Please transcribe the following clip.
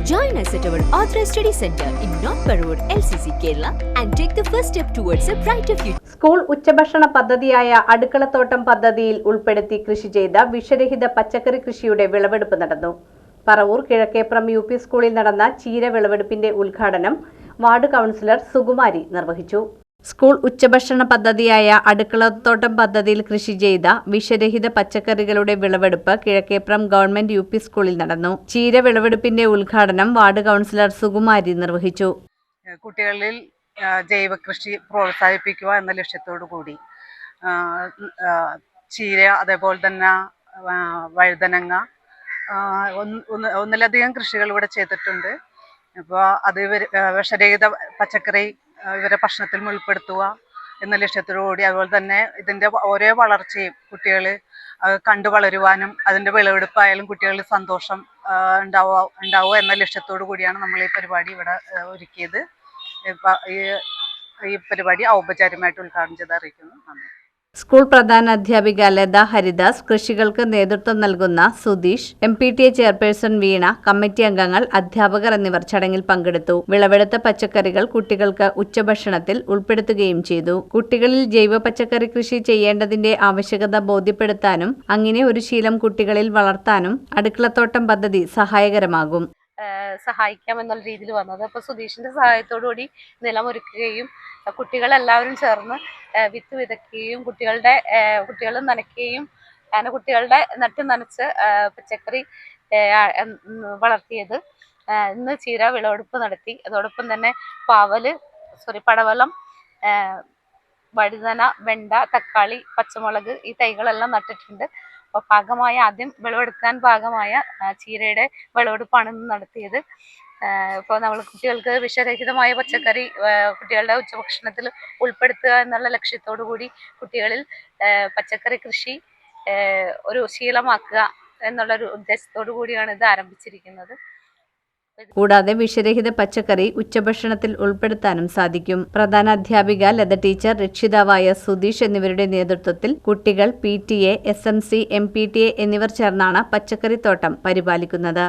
Join us at our Authorized Study Center in North Parur, LCC, Kerala, and take the first step towards a brighter future. School ഉച്ചഭക്ഷണ പദ്ധതിയായ അടുക്കളത്തോട്ടം പദ്ധതിയിൽ ഉൾപ്പെടുത്തി കൃഷി ചെയ്ത വിഷരഹിത പച്ചക്കറി കൃഷിയുടെ വിളവെടുപ്പ് നടന്നു പറവൂർ കിഴക്കേപ്രം യു പി സ്കൂളിൽ നടന്ന ചീര വിളവെടുപ്പിന്റെ ഉദ്ഘാടനം വാർഡ് കൗൺസിലർ സുകുമാരി നിർവഹിച്ചു സ്കൂൾ ഉച്ചഭക്ഷണ പദ്ധതിയായ അടുക്കളത്തോട്ടം പദ്ധതിയിൽ കൃഷി ചെയ്ത വിഷരഹിത പച്ചക്കറികളുടെ വിളവെടുപ്പ് കിഴക്കേപ്രം ഗവൺമെന്റ് യു പി സ്കൂളിൽ നടന്നു. ചീര വിളവെടുപ്പിന്റെ ഉദ്ഘാടനം വാർഡ് കൗൺസിലർ സുകുമാരി നിർവഹിച്ചു. കുട്ടികളിൽ ജൈവ കൃഷി പ്രോത്സാഹിപ്പിക്കുക എന്ന ലക്ഷ്യത്തോടു കൂടി. ചീര അതേപോലെ തന്നെ വഴുതനങ്ങ ഒന്നിലധികം കൃഷികൾ ഇവിടെ ചെയ്തിട്ടുണ്ട്. അപ്പോൾ അത് വിഷരഹിത പച്ചക്കറി ഇവരെ ഭക്ഷണത്തിൽ ഉൾപ്പെടുത്തുക എന്ന ലക്ഷ്യത്തോടുകൂടി അതുപോലെ തന്നെ ഇതിന്റെ ഓരോ വളർച്ചയും കുട്ടികൾ കണ്ടു വളരുവാനും അതിന്റെ വിളവെടുപ്പായാലും കുട്ടികളിൽ സന്തോഷം ഉണ്ടാവുക ഉണ്ടാവുക എന്ന ലക്ഷ്യത്തോടു കൂടിയാണ് നമ്മൾ ഈ പരിപാടി ഇവിടെ ഒരുക്കിയത്. ഈ പരിപാടി ഔപചാരികമായിട്ട് ഉദ്ഘാടനം ചെയ്ത് അറിയിക്കുന്നു. നന്ദി. സ്കൂൾ പ്രധാന അധ്യാപിക ലത ഹരിദാസ് കൃഷികൾക്ക് നേതൃത്വം നൽകുന്ന Sudheesh M P T A chairperson Veena committee അംഗങ്ങൾ അധ്യാപകർ എന്നിവർ ചടങ്ങിൽ പങ്കെടുത്തു. വിളവെടുത്ത പച്ചക്കറികൾ കുട്ടികൾക്ക് ഉച്ചഭക്ഷണത്തിൽ ഉൾപ്പെടുത്തുകയും ചെയ്തു. കുട്ടികളിൽ ജൈവ പച്ചക്കറി കൃഷി ചെയ്യേണ്ടതിന്റെ ആവശ്യകത ബോധ്യപ്പെടുത്താനും അങ്ങനെ ഒരു ശീലം കുട്ടികളിൽ വളർത്താനും അടുക്കളത്തോട്ടം പദ്ധതി സഹായകരമാകും. സഹായിക്കാം എന്നുള്ള രീതിയിൽ വന്നത്. അപ്പോൾ സുധീഷിന്റെ സഹായത്തോടു കൂടി നിലം ഒരുക്കുകയും അഹ് കുട്ടികളെല്ലാവരും ചേർന്ന് വിത്ത് വിതയ്ക്കുകയും കുട്ടികളുടെ കുട്ടികൾ നനയ്ക്കുകയും അങ്ങനെ കുട്ടികളുടെ നട്ട് നനച്ച് പച്ചക്കറി വളർത്തിയത്. ഇന്ന് ചീര വിളവെടുപ്പ് നടത്തി. അതോടൊപ്പം തന്നെ പാവൽ സോറി പടവലം വഴുതന വെണ്ട തക്കാളി പച്ചമുളക് ഈ തൈകളെല്ലാം നട്ടിട്ടുണ്ട്. അപ്പോൾ പാകമായ ആദ്യം വിളവെടുക്കാൻ പാകമായ ചീരയുടെ വിളവെടുപ്പാണ് നടത്തിയത്. ഇപ്പോൾ നമ്മൾ കുട്ടികൾക്ക് വിഷരഹിതമായ പച്ചക്കറി കുട്ടികളുടെ ഉച്ചഭക്ഷണത്തിൽ ഉൾപ്പെടുത്തുക എന്നുള്ള ലക്ഷ്യത്തോടു കൂടി കുട്ടികളിൽ പച്ചക്കറി കൃഷി ഒരു ശീലമാക്കുക എന്നുള്ളൊരു ഉദ്ദേശത്തോടു കൂടിയാണ് ഇത് ആരംഭിച്ചിരിക്കുന്നത്. കൂടാതെ വിഷരഹിത പച്ചക്കറി ഉച്ചഭക്ഷണത്തിൽ ഉൾപ്പെടുത്താനും സാധിക്കും. പ്രധാന അധ്യാപിക ലത ടീച്ചർ രക്ഷിതാവായ സുധീഷ് എന്നിവരുടെ നേതൃത്വത്തിൽ കുട്ടികൾ P T A S M C M P T A എന്നിവർ ചേർന്നാണ് പച്ചക്കറിത്തോട്ടം പരിപാലിക്കുന്നത്.